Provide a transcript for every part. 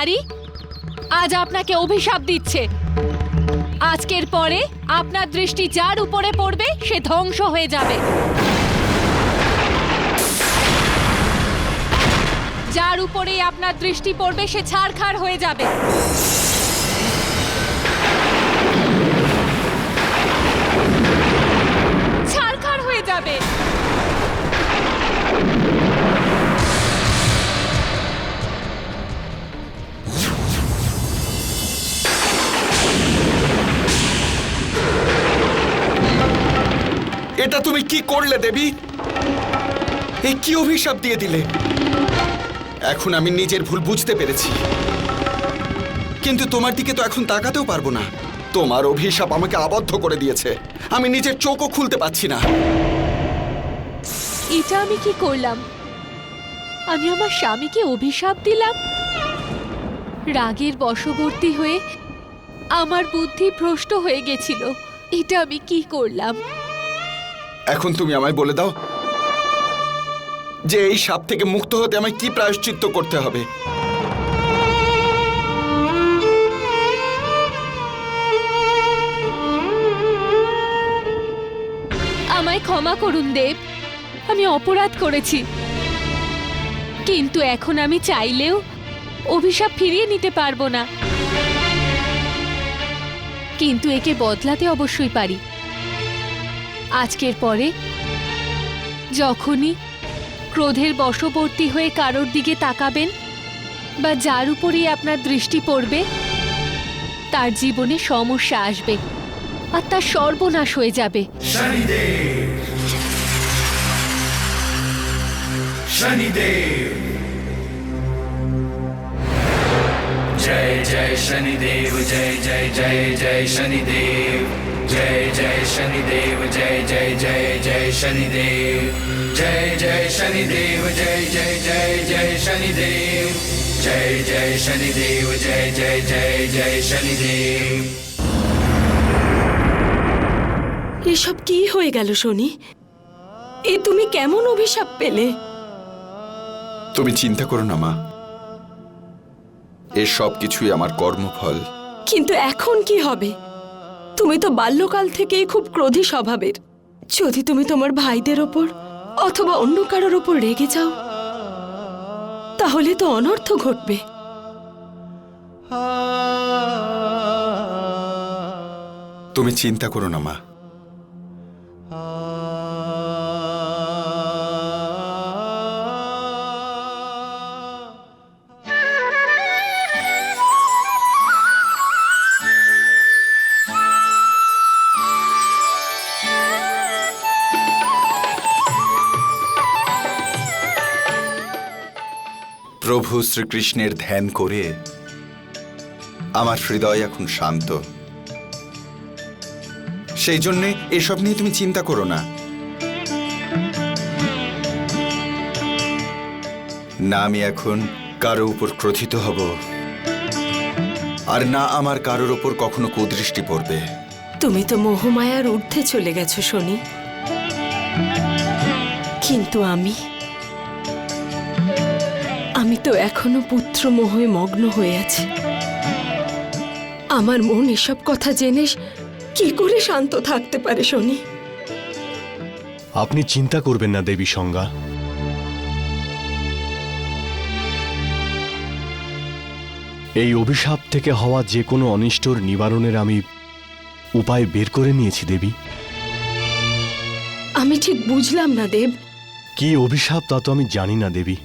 নারী আজ আপনাকে অভিশাপ দিচ্ছে। আজকের পরে আপনার দৃষ্টি যার উপরে পড়বে, সে ধ্বংস হয়ে যাবে। যার উপরেই আপনার দৃষ্টি পড়বে, সে ছাড়খাড় হয়ে যাবে। ছাড়খাড় হয়ে যাবে। এটা তুমি কি করলে, দেবী? এই কি অভিশাপ দিয়ে দিলে? এখন আমি নিজের ভুল বুঝতে পেরেছি। কিন্তু তোমার দিকে তো এখন তাকাতেও পারব না। তোমার অভিশাপ আমাকে আবদ্ধ করে দিয়েছে। আমি নিজের চোখও খুলতে পারছি না। এটা আমি কি করলাম? আমি আমার স্বামীকে অভিশাপ দিলাম? রাগের বশবর্তী হয়ে আমার বুদ্ধি ভ্রষ্ট হয়ে গেছিল। এটা আমি কি করলাম? এখন তুমি আমায় বলে দাও যে এই সাপ থেকে মুক্ত হতে আমায় কি প্রায়শ্চিত্ত করতে হবে। আমায় ক্ষমা করুন, দেব। আমি অপরাধ করেছি। কিন্তু এখন আমি চাইলেও অভিশাপ ফিরিয়ে নিতে পারব না। কিন্তু একে বদলাতে অবশ্যই পারি। আজকের পরে, যখনই ক্রোধের বশবর্তী হয়ে কারোর দিকে তাকাবেন বা যার উপরেই আপনার দৃষ্টি পড়বে, তার জীবনে সমস্যা আসবে আর তার সর্বনাশ হয়ে যাবে। শনিদেব শনিদেব। जय जय शनिदेव जय जय जय जय शनिदेव जय जय शनिदेव जय जय जय जय शनिदेव जय जय शनिदेव जय जय जय जय शनिदेव जय जय शनिदेव जय जय जय जय शनिदेव এসব কি হয়ে গেল শনি এ তুমি কেমন অভিশাপ পেলে তুমি চিন্তা করো না মা এ সব কিছুই আমার কর্মফল। কিন্তু এখন কি হবে? তুমি তো বাল্যকাল থেকেই খুব ক্রোধী স্বভাবের। যদি তুমি তোমার ভাইদের ওপর অথবা অন্য কারোর ওপর রেগে যাও তাহলে তো অনর্থ ঘটবে। তুমি চিন্তা করো না মা। প্রভু শ্রীকৃষ্ণের ধ্যান করে আমার হৃদয় এখন শান্ত। সেই জন্যে এসব নিয়ে তুমি চিন্তা করো না। না আমি এখন কারও উপর ক্রোধিত হব, আর না আমার কারোর ওপর কখনো কুদৃষ্টি পড়বে। তুমি তো মোহমায়ার ঊর্ধ্বে চলে গেছো শনি কিন্তু আমি আমি তো এখনও পুত্র মোহে মগ্ন হয়ে আছি। আমার মন এসব কথা জেনে কি করে শান্ত থাকতে পারে শনি? আপনি চিন্তা করবেন না দেবী সংজ্ঞা। এই অভিশাপ থেকে হওয়া যে কোনো অনিষ্টর নিবারণের আমি উপায় বের করে নিয়েছি দেবী। আমি ঠিক বুঝলাম না দেব। কি অভিশাপ তা তো আমি জানি না দেবী।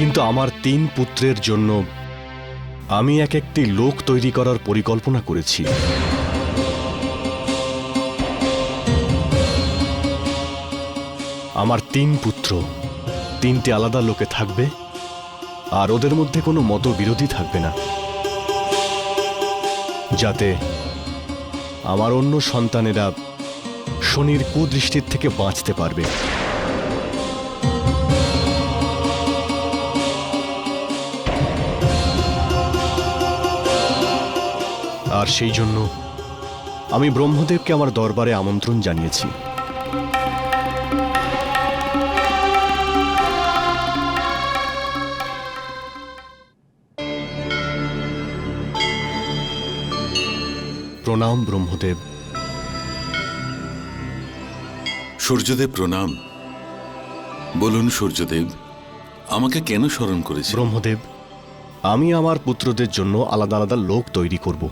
কিন্তু আমার তিন পুত্রের জন্য আমি এক একটি লোক তৈরি করার পরিকল্পনা করেছি। আমার তিন পুত্র, তিনটে আলাদা লোকে থাকবে, আর ওদের মধ্যে কোনো মতবিরোধী থাকবে না। যাতে আমার অন্য সন্তানেরা শনির কুদৃষ্টির থেকে বাঁচতে পারবে। আর সেই জন্য আমি ব্রহ্মদেবকে আমার দরবারে আমন্ত্রণ জানিয়েছি। প্রণাম ব্রহ্মদেব। সূর্যদেব প্রণাম। বলুন সূর্যদেব আমাকে কেন স্মরণ করেছে ব্রহ্মদেব আমি আমার পুত্রদের জন্য আলাদা আলাদা লোক তৈরি করব।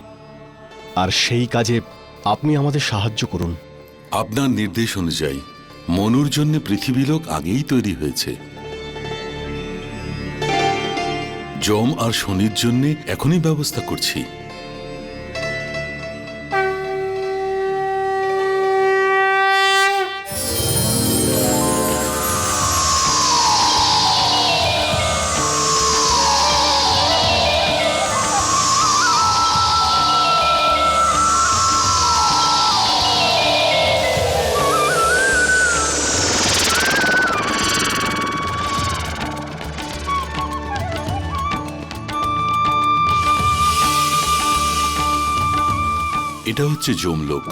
আর সেই কাজে আপনি আমাদের সাহায্য করুন। আপনার নির্দেশ অনুযায়ী মনুর জন্য পৃথিবীলোক আগেই তৈরি হয়েছে। যম আর শনির জন্যে এখনই ব্যবস্থা করছি। এটা হচ্ছে যমলোক।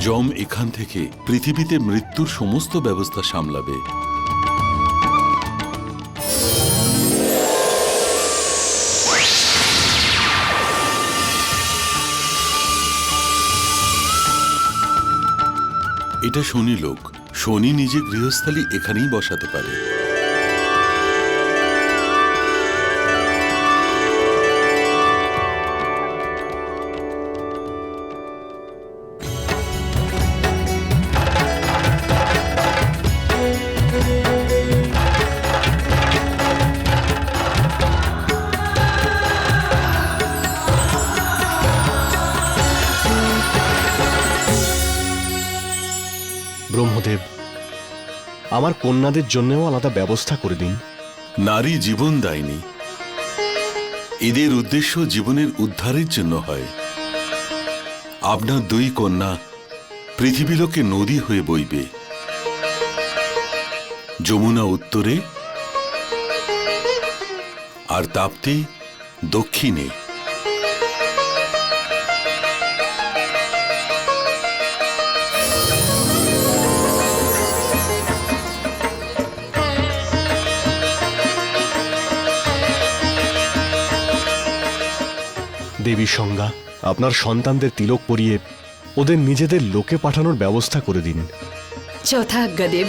যম এখান থেকে পৃথিবীতে মৃত্যুর সমস্ত ব্যবস্থা সামলাবে। এটা শনি লোক শনি নিজে গৃহস্থালী এখানেই বসাতে পারে। ব্রহ্মদেব, আমার কন্যাদের জন্যও আলাদা ব্যবস্থা করে দিন। নারী জীবন দায়নি। এদের উদ্দেশ্য জীবনের উদ্ধারের জন্য হয়। আপনার দুই কন্যা পৃথিবীলোকে নদী হয়ে বইবে। যমুনা উত্তরে আর তাপ্তি দক্ষিণে। দেবী সংজ্ঞা। আপনার সন্তানদের তিলক পরিয়ে ওদের নিজেদের লোকে পাঠানোর ব্যবস্থা করে দিন। যথাজ্ঞা দেব।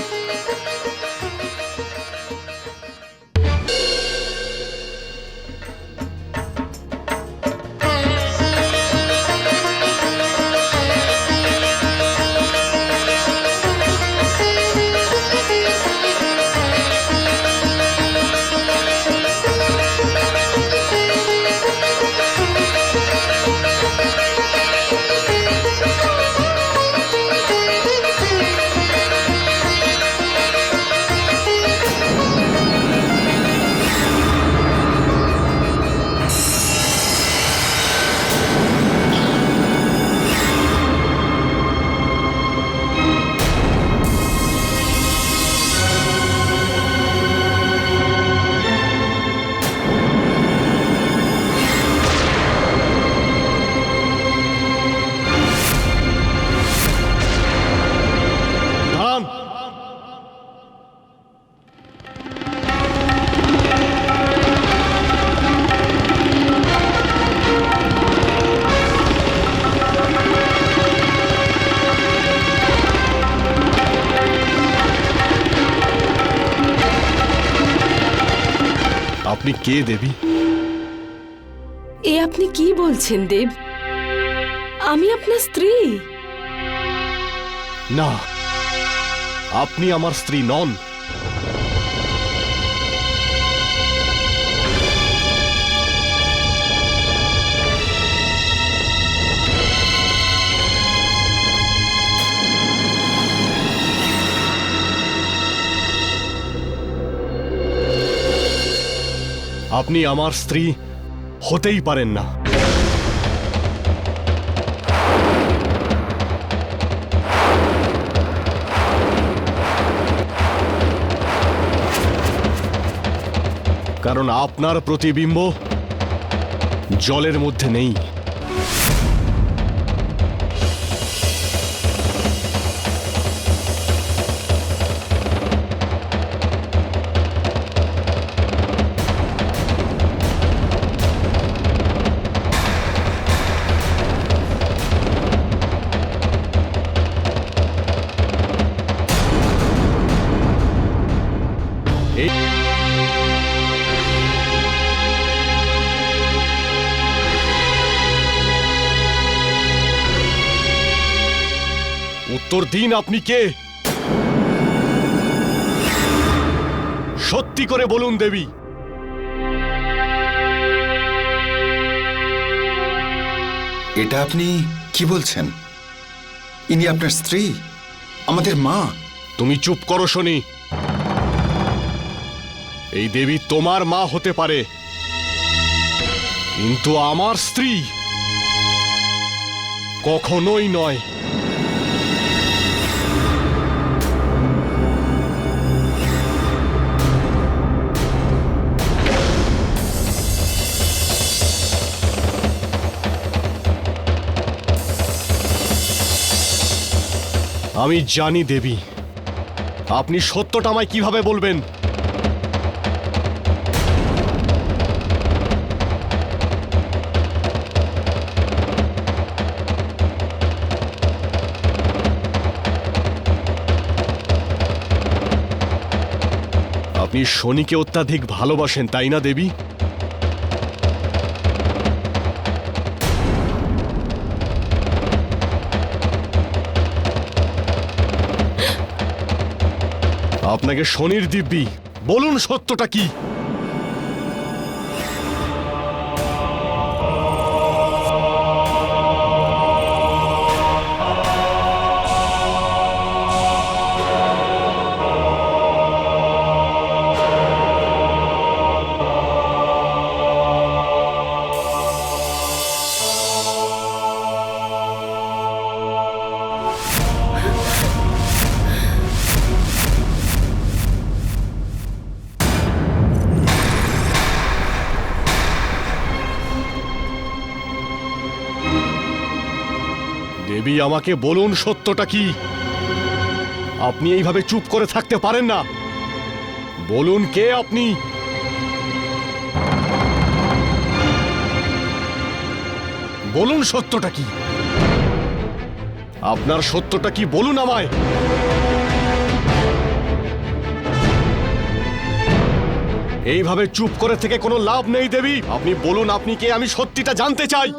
আপনি কে দেবী? এ আপনি কি বলছেন দেব? আমি আপনার স্ত্রী। না আপনি আমার স্ত্রী নন। আপনি আমার স্ত্রী হতেই পারেন না। কারণ আপনার প্রতিবিম্ব জলের মধ্যে নেই। উত্তর দিন আপনি কে? সত্যি করে বলুন দেবী। এটা আপনি কি বলছেন? ইনি আপনার স্ত্রী? আমাদের মা? তুমি চুপ করো শনি। এই দেবী তোমার মা হতে পারে। কিন্তু আমার স্ত্রী কখনোই নয়। আমি জানি দেবী, আপনি সত্যটা আমায় কীভাবে বলবেন? আপনি শনিকে অত্যাধিক ভালোবাসেন তাই না দেবী? আপনাকে শনির দিব্যি। বলুন সত্যটা কি? দেবী, আমাকে বলুন সত্যটা কি? আপনি এইভাবে চুপ করে থাকতে পারেন না। বলুন কে আপনি? বলুন সত্যটা কি? আপনার সত্যটা কি বলুন আমায়। এইভাবে চুপ করে থেকে কোনো লাভ নেই দেবী। আপনি বলুন, আপনি কে? আমি সত্যিটা জানতে চাই।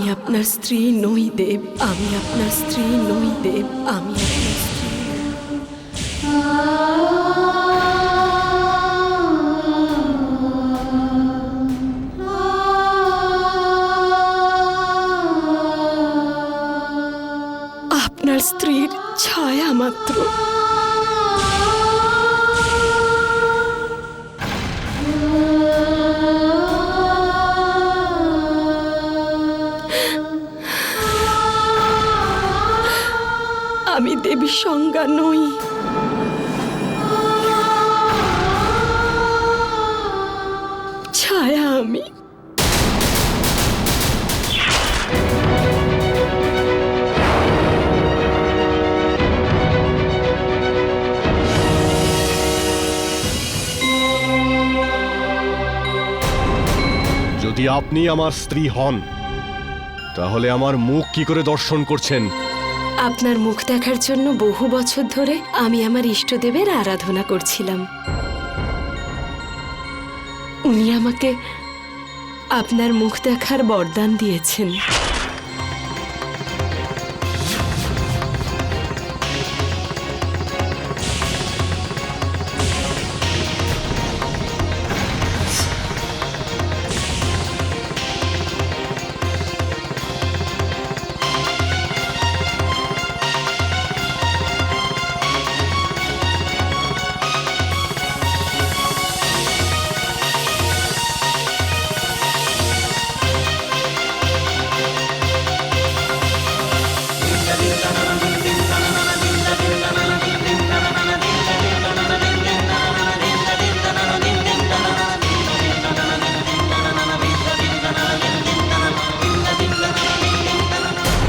আমি আপনার স্ত্রী নই দেব আমি আপনার স্ত্রী নই দেব আমি আপনি আমার স্ত্রী হন। তাহলে আমার মুখ কি করে দর্শন করছেন? আপনার মুখ দেখার জন্য বহু বছর ধরে আমি আমার ইষ্টদেবের আরাধনা করছিলাম। উনি আমাকে আপনার মুখ দেখার বরদান দিয়েছেন।